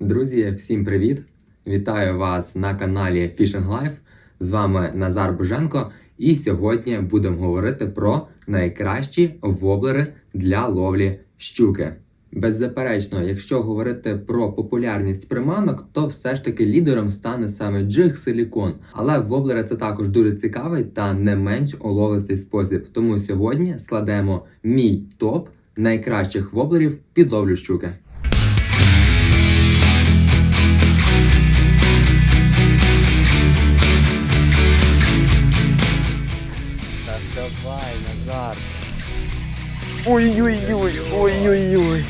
Друзі, всім привіт! Вітаю вас на каналі Fishing Life. З вами Назар Боженко. І сьогодні будемо говорити про найкращі воблери для ловлі щуки. Беззаперечно, якщо говорити про популярність приманок, то все ж таки лідером стане саме джиг силікон. Але воблери це також дуже цікавий та не менш оловистий спосіб. Тому сьогодні складемо мій топ найкращих воблерів під ловлю щуки. Ой-ой-ой, ой-ой-ой.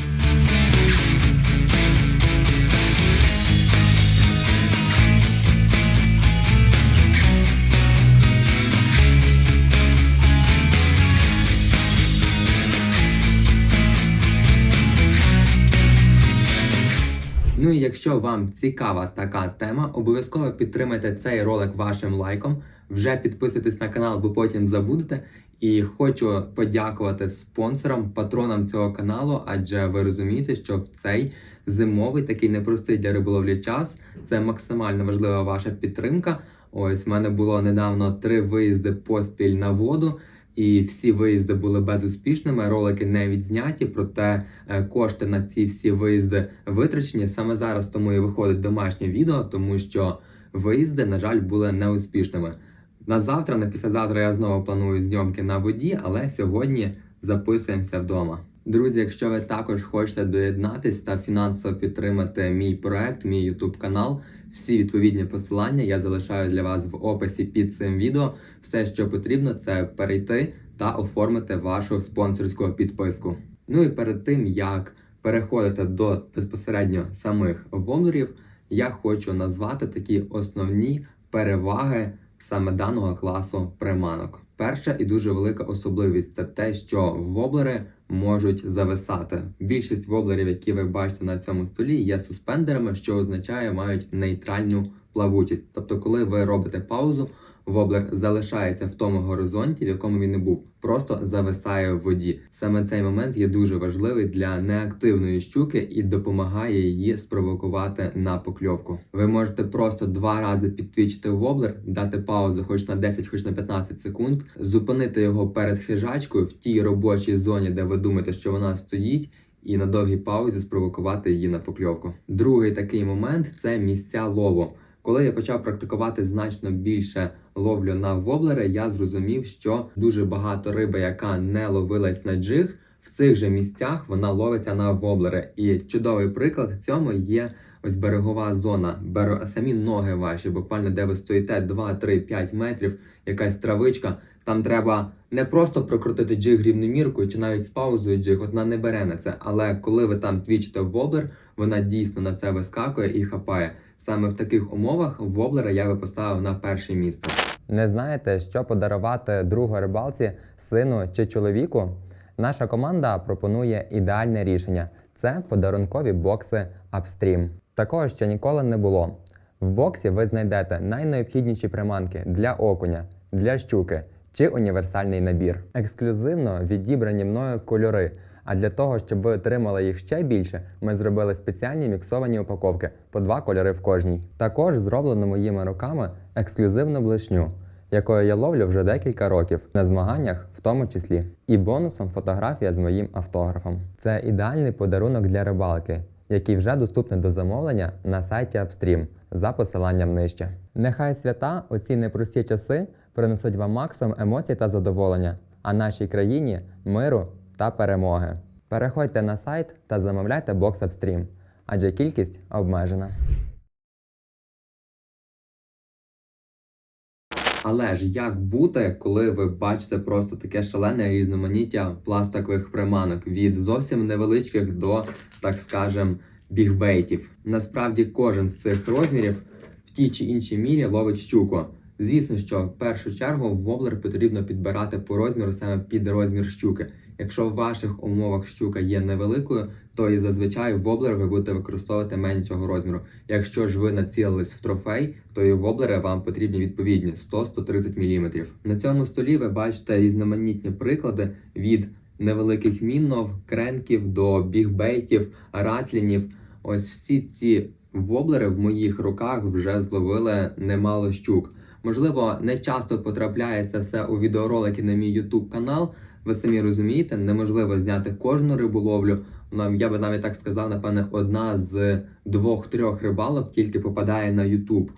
Ну і якщо вам цікава така тема, обов'язково підтримайте цей ролик вашим лайком. Вже підписуйтесь на канал, бо потім забудете. І хочу подякувати спонсорам, патронам цього каналу, адже ви розумієте, що в цей зимовий такий непростий для риболовлі час це максимально важлива ваша підтримка. Ось в мене було недавно три виїзди поспіль на воду. І всі виїзди були безуспішними, ролики не відзняті, проте е, кошти на ці всі виїзди витрачені. Саме зараз тому і виходить домашнє відео, тому що виїзди, на жаль, були неуспішними. На завтра, на післязавтра я знову планую зйомки на воді, але сьогодні записуємося вдома. Друзі, якщо ви також хочете доєднатись та фінансово підтримати мій проект, мій YouTube канал, всі відповідні посилання я залишаю для вас в описі під цим відео. Все, що потрібно, це перейти та оформити вашу спонсорську підписку. Ну і перед тим як переходити до безпосередньо самих воблерів, я хочу назвати такі основні переваги саме даного класу приманок. Перша і дуже велика особливість це те, що воблери можуть зависати. Більшість воблерів, які ви бачите на цьому столі, є суспендерами, що означає мають нейтральну плавучість. Тобто, коли ви робите паузу, воблер залишається в тому горизонті, в якому він і був, просто зависає в воді. Саме цей момент є дуже важливий для неактивної щуки і допомагає її спровокувати на покльовку. Ви можете просто два рази підтвічити воблер, дати паузу, хоч на 10, хоч на 15 секунд, зупинити його перед хижачкою в тій робочій зоні, де ви думаєте, що вона стоїть. І на довгій паузі спровокувати її на покльовку. Другий такий момент це місця лову. Коли я почав практикувати значно більше ловлю на воблери, я зрозумів, що дуже багато риби, яка не ловилась на джиг, в цих же місцях вона ловиться на воблери. І чудовий приклад цьому є ось берегова зона. Бере самі ноги ваші, буквально де ви стоїте 2, 3, 5 метрів, якась травичка. Там треба не просто прокрутити джиг рівноміркою чи навіть з паузою джиг, вона не бере на це. Але коли ви там твічите воблер, вона дійсно на це вискакує і хапає. Саме в таких умовах воблера я би поставив на перше місце. Не знаєте, що подарувати другу рибалці, сину чи чоловіку? Наша команда пропонує ідеальне рішення: це подарункові бокси Upstream. Такого ще ніколи не було. В боксі ви знайдете найнеобхідніші приманки для окуня, для щуки чи універсальний набір. Ексклюзивно відібрані мною кольори. А для того, щоб ви отримали їх ще більше, ми зробили спеціальні міксовані упаковки по два кольори в кожній. Також зроблено моїми руками ексклюзивну блишню, якою я ловлю вже декілька років на змаганнях, в тому числі. І бонусом фотографія з моїм автографом. Це ідеальний подарунок для рибалки, який вже доступний до замовлення на сайті Upstream за посиланням нижче. Нехай свята у ці непрості часи принесуть вам максимум емоцій та задоволення, а нашій країні миру та перемоги. Переходьте на сайт та замовляйте бокс Upstream, адже кількість обмежена. Але ж як бути, коли ви бачите просто таке шалене різноманіття пластикових приманок від зовсім невеличких до, так скажем, бігбейтів? Насправді кожен з цих розмірів в тій чи іншій мірі ловить щуку. Звісно, що в першу чергу воблер потрібно підбирати по розміру саме під розмір щуки. Якщо в ваших умовах щука є невеликою, то і зазвичай воблер ви будете використовувати меншого розміру. Якщо ж ви націлились в трофей, то і воблери вам потрібні відповідні 100-130 мм. На цьому столі ви бачите різноманітні приклади від невеликих міннов, кренків до бігбейтів, ратлінів. Ось всі ці воблери в моїх руках вже зловили немало щук. Можливо, не часто потрапляє це все у відеоролики на мій YouTube канал. Ви самі розумієте, неможливо зняти кожну риболовлю. Я би навіть так сказав, напевне, одна з двох-трьох рибалок тільки попадає на YouTube.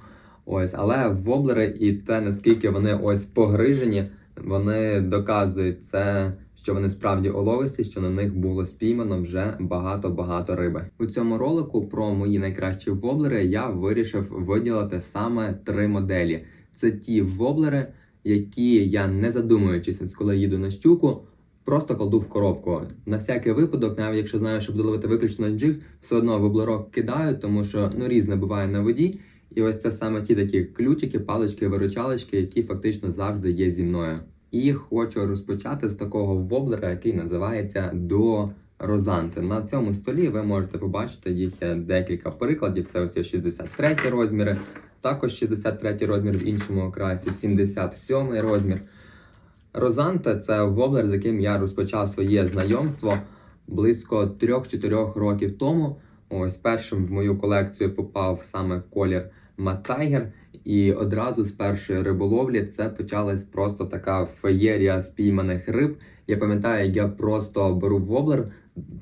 Ось, але воблери і те, наскільки вони ось погрижені, вони доказують це, що вони справді оловисті, що на них було спіймано вже багато-багато риби. У цьому ролику про мої найкращі воблери я вирішив виділити саме три моделі. Це ті воблери, які я не задумуючись, коли їду на щуку, просто кладу в коробку. На всякий випадок, навіть якщо знаю, що буду ловити виключно джиг, все одно воблерок кидаю, тому що ну різне буває на воді. І ось це саме ті такі ключики, палички, виручалочки, які фактично завжди є зі мною. І хочу розпочати з такого воблера, який називається до Розанти. На цьому столі ви можете побачити їх є декілька прикладів. Це ось є 63 розміри, також 63 розмір в іншому окрасі, 77 розмір. Розанте це воблер, з яким я розпочав своє знайомство близько 3-4 років тому. Ось першим в мою колекцію попав саме колір Маттайгер. І одразу з першої риболовлі це почалась просто така феєрія спійманих риб. Я пам'ятаю, як я просто беру воблер,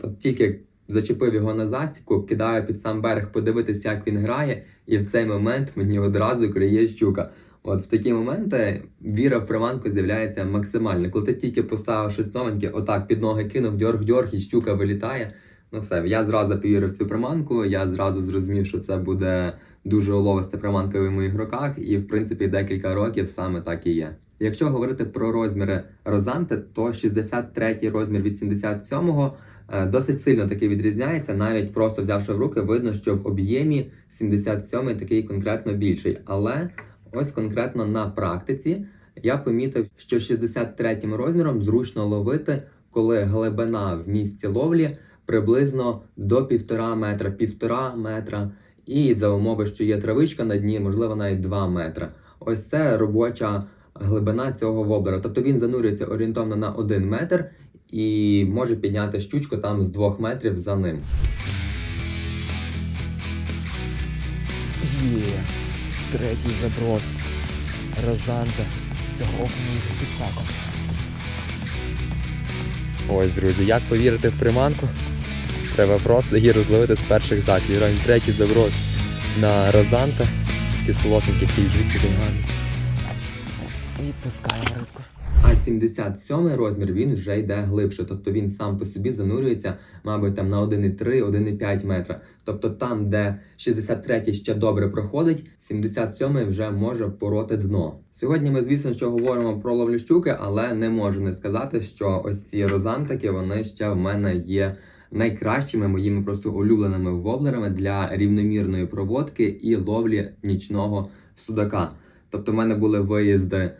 от тільки зачепив його на застібку, кидаю під сам берег подивитися, як він грає, і в цей момент мені одразу клює щука. От в такі моменти віра в приманку з'являється максимально. Коли ти тільки поставив щось новеньке, отак під ноги кинув, дьорг-дьорг, і щука вилітає. Ну все, я зразу повірив цю приманку, я зразу зрозумів, що це буде дуже уловиста приманка в моїх руках, і в принципі декілька років саме так і є. Якщо говорити про розміри розанти, то 63 розмір від 77-го е, досить сильно таки відрізняється. Навіть просто взявши в руки, видно, що в об'ємі 77-й такий конкретно більший. Але ось конкретно на практиці я помітив, що 63 розміром зручно ловити, коли глибина в місці ловлі приблизно до півтора метра, півтора метра. І за умови, що є травичка на дні, можливо, навіть 2 метри. Ось це робоча глибина цього воблера. Тобто він занурюється орієнтовно на 1 метр і може підняти щучку там з 2 метрів за ним. Є. Третій заброс. Розанта. Цього окуня фіксако. Ось, друзі, як повірити в приманку? Треба просто її розловити з перших заків. Робимо третій заброс на розанта. Кислотники кільжиці гарний. І пускаємо рибку. А 77 розмір він вже йде глибше, тобто він сам по собі занурюється, мабуть, там на 1,3-1,5 метра. Тобто там, де 63 ще добре проходить, 77 вже може пороти дно. Сьогодні ми, звісно, що говоримо про ловлю щуки, але не можу не сказати, що ось ці розантики вони ще в мене є найкращими моїми просто улюбленими воблерами для рівномірної проводки і ловлі нічного судака. Тобто, в мене були виїзди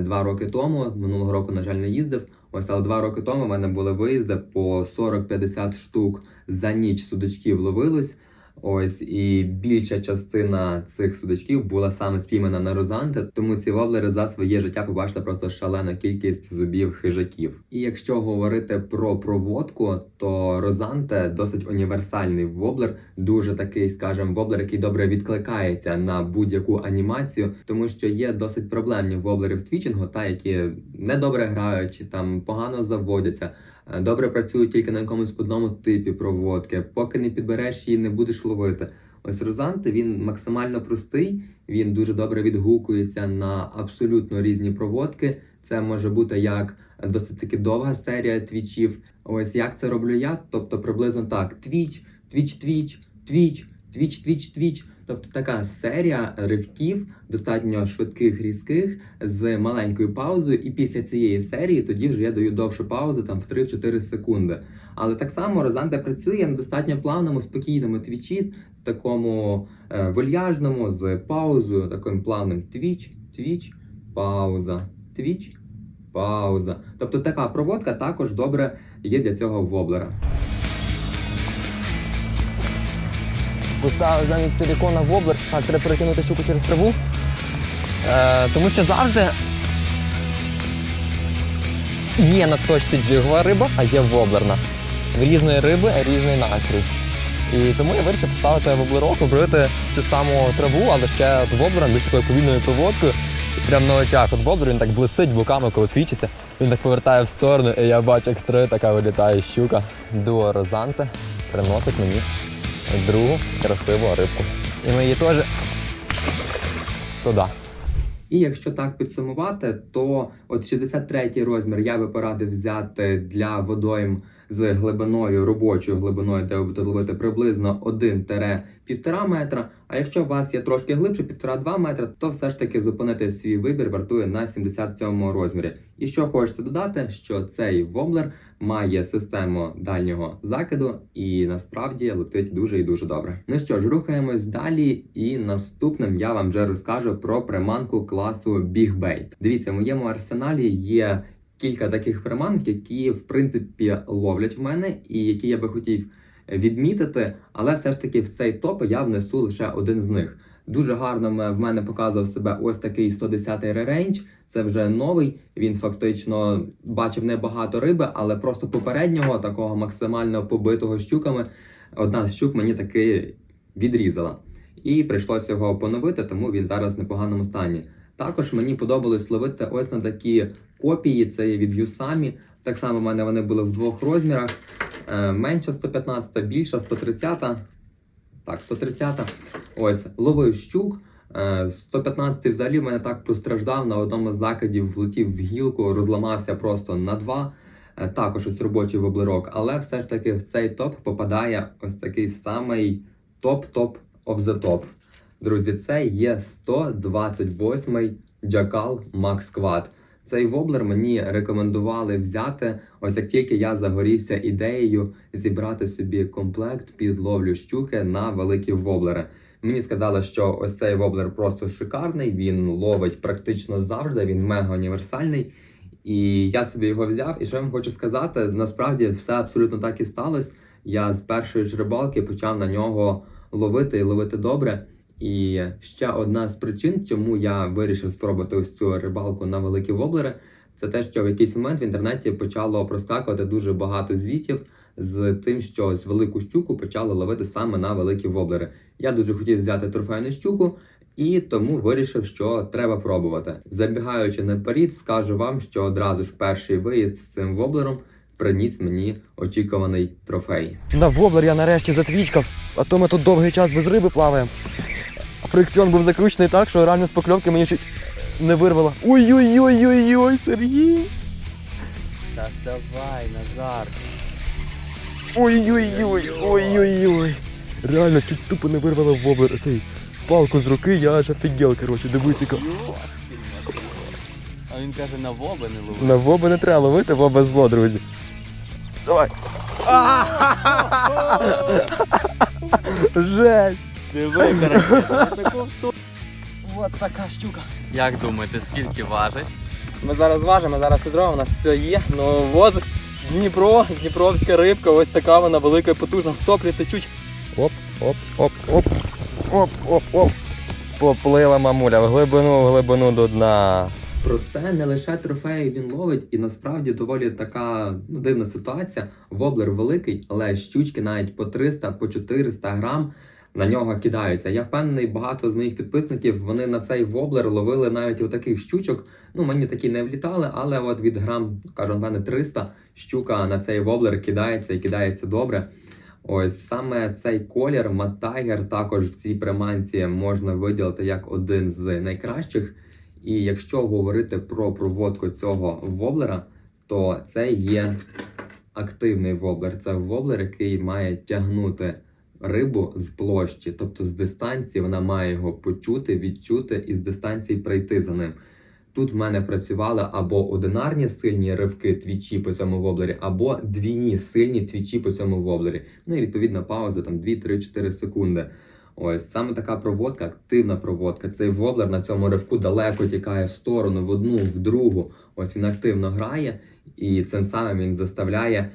два роки тому. Минулого року, на жаль, не їздив. Ось, але два роки тому в мене були виїзди по 40-50 штук за ніч судочків ловилось. Ось і більша частина цих судачків була саме спіймана на розанти, тому ці воблери за своє життя побачили просто шалену кількість зубів хижаків. І якщо говорити про проводку, то розанте досить універсальний воблер, дуже такий, скажімо, воблер, який добре відкликається на будь-яку анімацію, тому що є досить проблемні воблери в твічингу, та які недобре грають, там погано заводяться. Е, Добре працюють тільки на якомусь одному типі проводки. Поки не підбереш її, не будеш ловити. Ось Розанти він максимально простий, він дуже добре відгукується на абсолютно різні проводки. Це може бути як досить таки довга серія твічів. Ось як це роблю я. Тобто приблизно так: твіч, твіч, твіч, твіч, твіч, твіч, твіч. Тобто така серія ривків, достатньо швидких, різких, з маленькою паузою, і після цієї серії тоді вже я даю довшу паузу там в 3-4 секунди. Але так само Розанте працює на достатньо плавному, спокійному твічі, такому е, вольяжному, з паузою, таким плавним твіч, твіч, пауза, твіч, пауза. Тобто така проводка також добре є для цього воблера. Поставив замість силікона воблер, так, треба перекинути щуку через траву. Е, тому що завжди є на точці джигова риба, а є воблерна. Різної риби різний настрій. І тому я вирішив поставити воблерок, обрити цю саму траву, але ще от воблером більш такою повільною проводкою. І прям на очах. От воблер він так блистить боками, коли твічиться. Він так повертає в сторону, і я бачу, як строє така вилітає щука. Дуо Розанте приносить мені другу красиву рибку. І ми її теж туди. І якщо так підсумувати, то от 63 розмір я би порадив взяти для водойм з глибиною, робочою глибиною, де ви будете ловити приблизно 1-1,5 метра. А якщо у вас є трошки глибше, 1,5-2 метра, то все ж таки зупинити свій вибір вартує на 77 розмірі. І що хочете додати, що цей воблер має систему дальнього закиду і насправді летить дуже і дуже добре. Ну що ж, рухаємось далі, і наступним я вам вже розкажу про приманку класу Big Bait. Дивіться, в моєму арсеналі є кілька таких приманок, які в принципі ловлять в мене, і які я би хотів відмітити, але все ж таки в цей топ я внесу лише один з них. Дуже гарно в мене показував себе ось такий 110 ререндж. Це вже новий. Він фактично бачив небагато риби, але просто попереднього такого максимально побитого щуками. Одна з щук мені таки відрізала. І прийшлося його поновити, тому він зараз в непоганому стані. Також мені подобалось ловити ось на такі копії. Це від Юсамі. Так само в мене вони були в двох розмірах. Е, менша 115, більша 130. Так, 130. Ось, ловив щук. Е, 115 взагалі в мене так постраждав на одному з закидів, влетів в гілку, розламався просто на два. Е, Також ось робочий воблерок, але все ж таки в цей топ попадає ось такий самий топ-топ of the top. Друзі, це є 128-й Jackal Max Quad. Цей воблер мені рекомендували взяти, ось як тільки я загорівся ідеєю зібрати собі комплект під ловлю щуки на великі воблери. Мені сказали, що ось цей воблер просто шикарний, він ловить практично завжди, він мега універсальний. І я собі його взяв. І що я вам хочу сказати, насправді все абсолютно так і сталося. Я з першої ж рибалки почав на нього ловити і ловити добре. І ще одна з причин, чому я вирішив спробувати ось цю рибалку на великі воблери, це те, що в якийсь момент в інтернеті почало проскакувати дуже багато звітів з тим, що з велику щуку почали ловити саме на великі воблери. Я дуже хотів взяти трофейну щуку, і тому вирішив, що треба пробувати. Забігаючи наперед, скажу вам, що одразу ж перший виїзд з цим воблером приніс мені очікуваний трофей. На воблер я нарешті затвічкав, а то ми тут довгий час без риби плаваємо. Фрикціон був закручений так, що реально з покльовки мені чуть не вирвало. Ой-ой-ой-ой-ой, Сергій! Так давай, Назар. Ой-ой-ой, ой-ой-ой. Реально, чуть тупо не вирвало воблер. Цей палку з руки, я аж офігел, коротше, дивись, яка. А він каже, на воби не лови. На воби не треба ловити, воба зло, друзі. Давай. Жесть! Диви. Вот така щука. Як думаєте, скільки важить? Ми зараз важимо, зараз відро, у нас все є. Ну от Дніпро, Дніпровська рибка, ось така вона велика і потужна. Соплі течуть. Оп, оп, оп, оп, оп, оп, оп. Поплила мамуля в глибину, в глибину до дна. Проте не лише трофеї він ловить, і насправді доволі така ну, дивна ситуація. Воблер великий, але щучки навіть по 300, по 400 грам на нього кидаються. Я впевнений, багато з моїх підписників вони на цей воблер ловили навіть у таких щучок. Ну мені такі не влітали, але от від грам, кажу, мене 300 щука на цей воблер кидається і кидається добре. Ось саме цей колір Матайгер також в цій приманці можна виділити як один з найкращих. І якщо говорити про проводку цього воблера, то це є активний воблер. Це воблер, який має тягнути рибу з площі, тобто з дистанції вона має його почути, відчути і з дистанції прийти за ним. Тут в мене працювали або одинарні сильні ривки твічі по цьому воблері, або двійні сильні твічі по цьому воблері. Ну і відповідно пауза там 2-3-4 секунди. Ось саме така проводка, активна проводка. Цей воблер на цьому ривку далеко тікає в сторону, в одну, в другу. Ось він активно грає, і цим самим він заставляє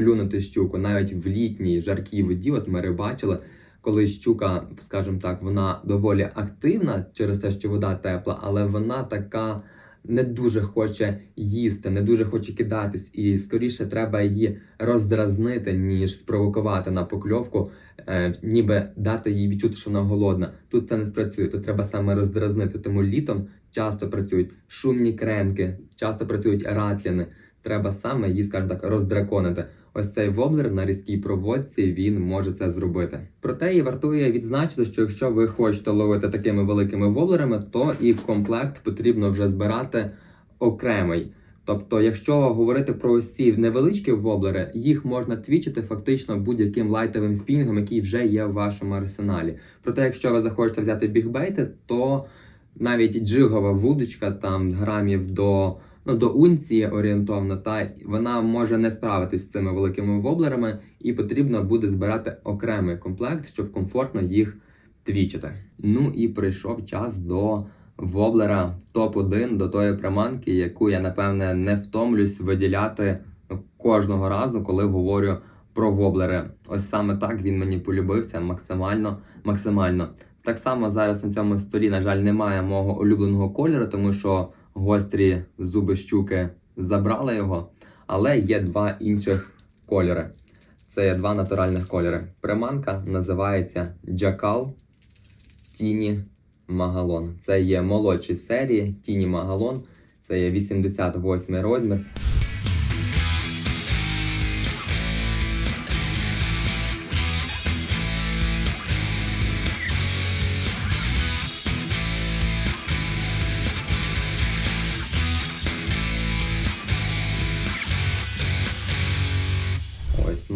клюнути щуку навіть в літній жаркій воді. От ми рибачили, коли щука, скажімо так, вона доволі активна через те, що вода тепла, але вона така не дуже хоче їсти, не дуже хоче кидатись, і скоріше треба її роздразнити, ніж спровокувати на покльовку, е, ніби дати їй відчути, що вона голодна. Тут це не спрацює, тут треба саме роздразнити. Тому літом часто працюють шумні кренки, часто працюють ратліни. Треба саме її, скажімо так, роздраконити. Ось цей воблер на різкій проводці він може це зробити. Проте і вартує відзначити, що якщо ви хочете ловити такими великими воблерами, то і комплект потрібно вже збирати окремий. Тобто, якщо говорити про ось ці невеличкі воблери, їх можна твічити фактично будь-яким лайтовим спінінгом, який вже є в вашому арсеналі. Проте, якщо ви захочете взяти бігбейти, то навіть джигова вудочка там грамів до ну, до унції орієнтовно, та вона може не справитись з цими великими воблерами, і потрібно буде збирати окремий комплект, щоб комфортно їх твічити. Ну і прийшов час до воблера топ-1, до тої приманки, яку я напевне не втомлюсь виділяти кожного разу, коли говорю про воблери. Ось саме так він мені полюбився максимально, максимально. Так само зараз на цьому столі, на жаль, немає мого улюбленого кольору, тому що гострі зуби щуки забрали його. Але є два інших кольори. Це є два натуральних кольори. Приманка називається Джакал Тіні Магалон. Це є молодші серії Тіні Магалон. Це є 88 розмір.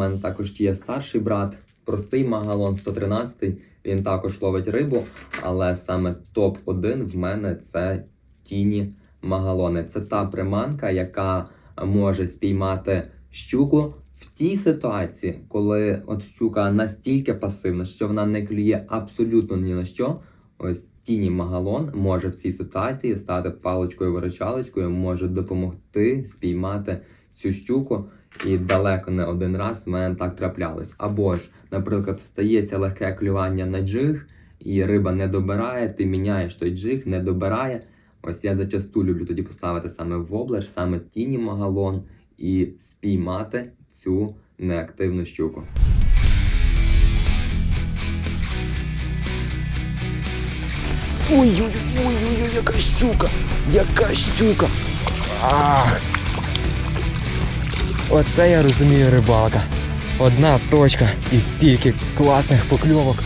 Мене також є старший брат, простий магалон 113. Він також ловить рибу, але саме топ-1 в мене це тіні магалони. Це та приманка, яка може спіймати щуку в тій ситуації, коли от щука настільки пасивна, що вона не клює абсолютно ні на що. Ось тіні магалон може в цій ситуації стати паличкою-виручалочкою, може допомогти спіймати цю щуку. І далеко не один раз в мене так траплялось. Або ж, наприклад, стається легке клювання на джиг, і риба не добирає, ти міняєш той джиг, не добирає. Ось я зачасту люблю тоді поставити саме воблер, саме тіні магалон і спіймати цю неактивну щуку. Ой-ой-ой, яка щука! Яка щука! Ах! Оце я розумію рибалка. Одна точка і стільки класних покльовок.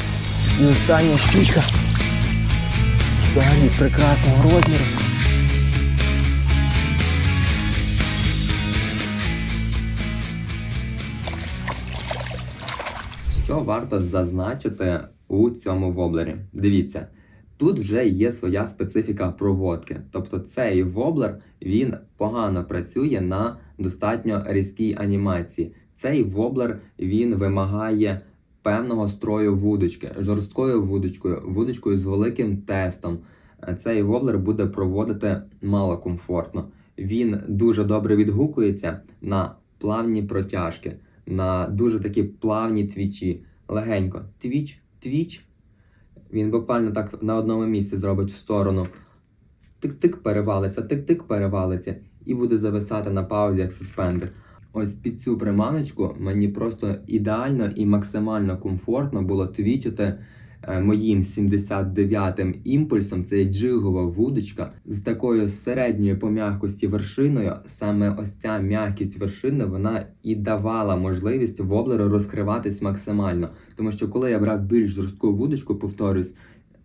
І остання щучка. Взагалі прекрасного розміру. Що варто зазначити у цьому воблері? Дивіться, тут вже є своя специфіка проводки. Тобто цей воблер він погано працює на достатньо різкій анімації. Цей воблер він вимагає певного строю вудочки, жорсткою вудочкою, вудочкою з великим тестом. Цей воблер буде проводити мало комфортно. Він дуже добре відгукується на плавні протяжки, на дуже такі плавні твічі. Легенько. Твіч, твіч. Він буквально так на одному місці зробить в сторону. Тик-тик перевалиться, тик-тик перевалиться, і буде зависати на паузі як суспендер. Ось під цю приманочку мені просто ідеально і максимально комфортно було твічити е, моїм 79-м імпульсом. Це джигова вудочка з такою середньою по м'якості вершиною. Саме ось ця м'якість вершини вона і давала можливість воблеру розкриватись максимально. Тому що коли я брав більш жорстку вудочку, повторюсь,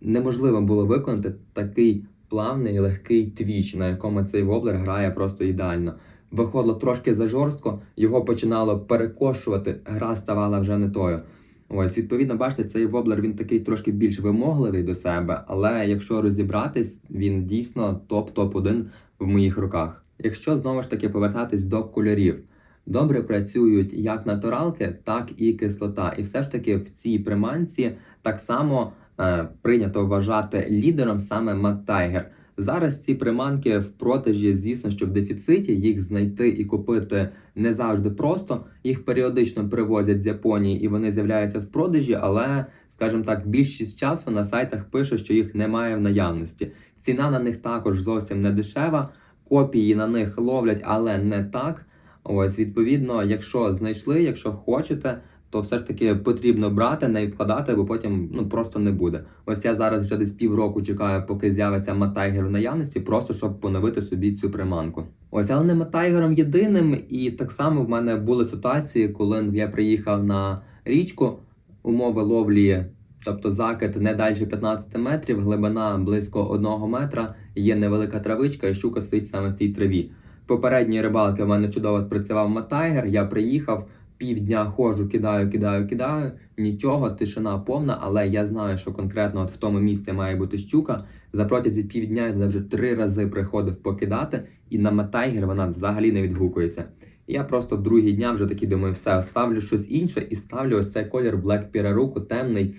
неможливо було виконати такий плавний легкий твіч, на якому цей воблер грає просто ідеально. Виходило трошки за жорстко, його починало перекошувати, гра ставала вже не тою. Ось, відповідно, бачите, цей воблер він такий трошки більш вимогливий до себе, але якщо розібратись, він дійсно топ-топ-1 в моїх руках. Якщо знову ж таки повертатись до кольорів, добре працюють як натуралки, так і кислота. І все ж таки в цій приманці так само е, прийнято вважати лідером саме Мат Тайгер. Зараз ці приманки в продажі, звісно, що в дефіциті їх знайти і купити не завжди просто. Їх періодично привозять з Японії і вони з'являються в продажі, але, скажімо так, більшість часу на сайтах пише, що їх немає в наявності. Ціна на них також зовсім не дешева. копії на них ловлять, але не так. Ось, відповідно, якщо знайшли, якщо хочете, то все ж таки потрібно брати, не відкладати, бо потім ну просто не буде. Ось я зараз вже десь півроку чекаю, поки з'явиться матайгер в наявності, просто щоб поновити собі цю приманку. Ось, але не матайгером єдиним, і так само в мене були ситуації, коли я приїхав на річку, умови ловлі, тобто закид не далі 15 метрів, глибина близько 1 метра, є невелика травичка, і щука стоїть саме в цій траві. Попередньої рибалки в мене чудово спрацював матайгер, я приїхав, півдня ходжу, кидаю, кидаю, кидаю, нічого, тишина повна, але я знаю, що конкретно от в тому місці має бути щука. За протязі півдня я вже три рази приходив покидати, і на матайгер вона взагалі не відгукується. Я просто в другі дня вже такі думаю, все, ставлю щось інше і ставлю ось цей колір Black Piraruку темний.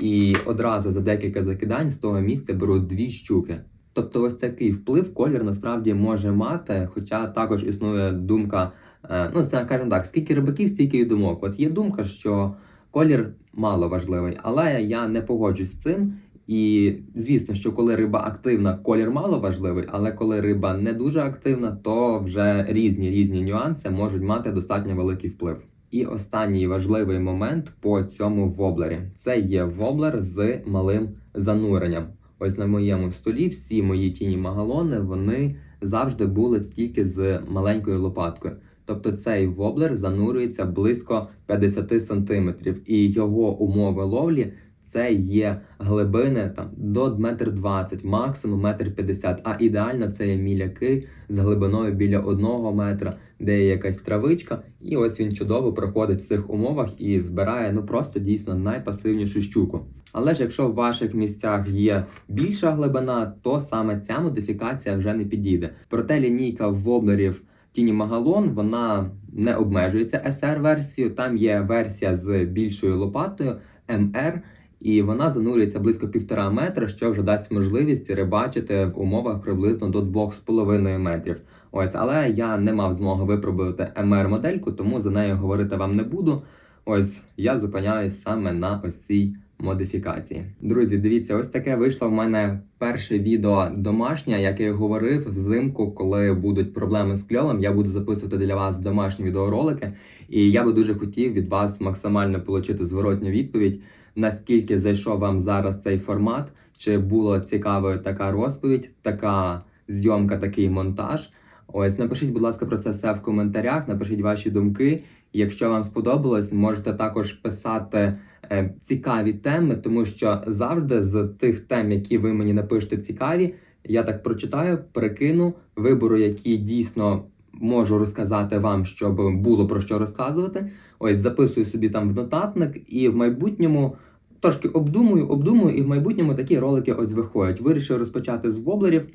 І одразу за декілька закидань з того місця беру дві щуки. Тобто ось такий вплив колір насправді може мати, хоча також існує думка, е, ну це скажімо так, скільки рибаків, стільки і думок. От є думка, що колір мало важливий, але я не погоджусь з цим. І звісно, що коли риба активна, колір мало важливий, але коли риба не дуже активна, то вже різні різні нюанси можуть мати достатньо великий вплив. І останній важливий момент по цьому воблері це є воблер з малим зануренням. Ось на моєму столі всі мої тіні магалони вони завжди були тільки з маленькою лопаткою. Тобто цей воблер занурюється близько 50 см, і його умови ловлі це є глибини там до 1,20 м, максимум 1,50 м, а ідеально це є міляки з глибиною біля 1 метра, де є якась травичка, і ось він чудово проходить в цих умовах і збирає ну просто дійсно найпасивнішу щуку. Але ж якщо в ваших місцях є більша глибина, то саме ця модифікація вже не підійде. Проте лінійка воблерів Тіні Магалон вона не обмежується SR-версією. Там є версія з більшою лопатою MR, і вона занурюється близько півтора метра, що вже дасть можливість рибачити в умовах приблизно до 2,5 метрів. Ось, але я не мав змоги випробувати MR-модельку, тому за нею говорити вам не буду. Ось я зупиняюсь саме на ось цій модифікації. Друзі, дивіться, ось таке вийшло в мене перше відео домашнє, як я говорив взимку, коли будуть проблеми з кльовом, я буду записувати для вас домашні відеоролики, і я би дуже хотів від вас максимально отримати зворотню відповідь, наскільки зайшов вам зараз цей формат, чи було цікавою така розповідь, така зйомка, такий монтаж. Ось напишіть, будь ласка, про це все в коментарях. Напишіть ваші думки. Якщо вам сподобалось, можете також писати е, цікаві теми, тому що завжди з тих тем, які ви мені напишете цікаві, я так прочитаю, перекину вибору, які дійсно можу розказати вам, щоб було про що розказувати. Ось записую собі там в нотатник, і в майбутньому трошки обдумую, обдумую, і в майбутньому такі ролики ось виходять. Вирішив розпочати з воблерів.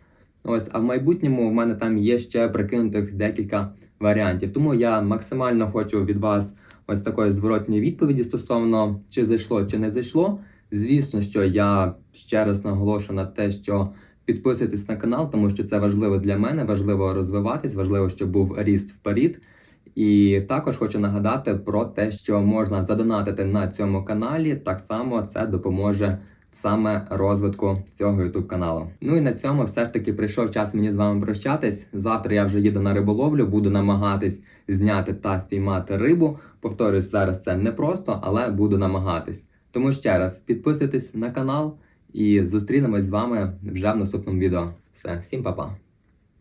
Ось, а в майбутньому в мене там є ще прикинутих декілька варіантів. Тому я максимально хочу від вас ось такої зворотньої відповіді стосовно чи зайшло, чи не зайшло. Звісно, що я ще раз наголошую на те, що підписуйтесь на канал, тому що це важливо для мене, важливо розвиватись, важливо, щоб був ріст вперед. І також хочу нагадати про те, що можна задонатити на цьому каналі. Так само це допоможе саме розвитку цього youtube каналу. Ну і на цьому все ж таки прийшов час мені з вами прощатись. Завтра я вже їду на риболовлю, буду намагатись зняти та спіймати рибу. Повторюсь, зараз це непросто, але буду намагатись. Тому ще раз підписуйтесь на канал і зустрінемось з вами вже в наступному відео. Все, всім па-па!